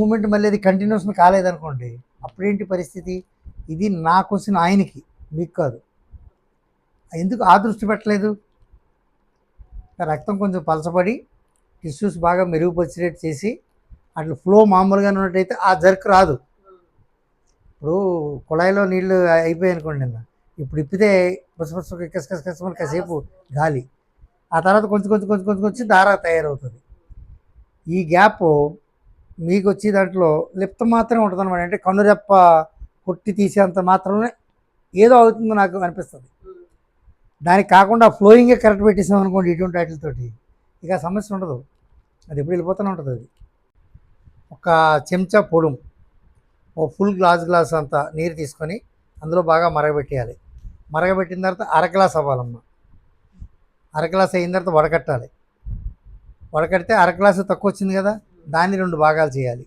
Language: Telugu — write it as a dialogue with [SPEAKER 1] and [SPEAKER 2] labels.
[SPEAKER 1] మూమెంట్ మళ్ళీ అది కంటిన్యూస్ కాలేదనుకోండి అప్పుడేంటి పరిస్థితి? ఇది నా క్వశ్చన్ ఆయనకి మీకు కాదు. ఎందుకు ఆ దృష్టి పెట్టలేదు? రక్తం కొంచెం పలచబడి టిష్యూస్ బాగా మెరుగుపరిచేట్ చేసి అట్లా ఫ్లో మామూలుగా ఉన్నట్టయితే ఆ జర్క్ రాదు. ఇప్పుడు కుళాయిలో నీళ్ళు అయిపోయాయి అనుకోండి నిన్న. ఇప్పుడు ఇప్పితే పుసపుస కసమని కాసేపు గాలి. ఆ తర్వాత కొంచెం కొంచెం కొంచెం కొంచెం కొంచెం దారా తయారవుతుంది. ఈ గ్యాప్ మీకు వచ్చి దాంట్లో లిప్త మాత్రమే ఉంటుంది అనమాట అంటే కన్నురెప్ప కొట్టి తీసేంత మాత్రమే ఏదో అవుతుందో నాకు అనిపిస్తుంది. దానికి కాకుండా ఫ్లోయింగే కరెక్ట్ పెట్టేసాం అనుకోండి ఇటువంటి వాటితోటి ఇక సమస్య ఉండదు. అది ఎప్పుడు వెళ్ళిపోతూనే ఉంటుంది అది. ఒక చెంచా పొడుం ఓ ఫుల్ గ్లాస్ గ్లాస్ అంత నీరు తీసుకొని అందులో బాగా మరగబెట్టేయాలి. మరగబెట్టిన తర్వాత అర గ్లాస్ అవ్వాలమ్మ. అర గ్లాస్ అయిన తర్వాత వడకట్టాలి. వడకడితే అర గ్లాసు తక్కువ వచ్చింది కదా? దాన్ని రెండు భాగాలు చేయాలి.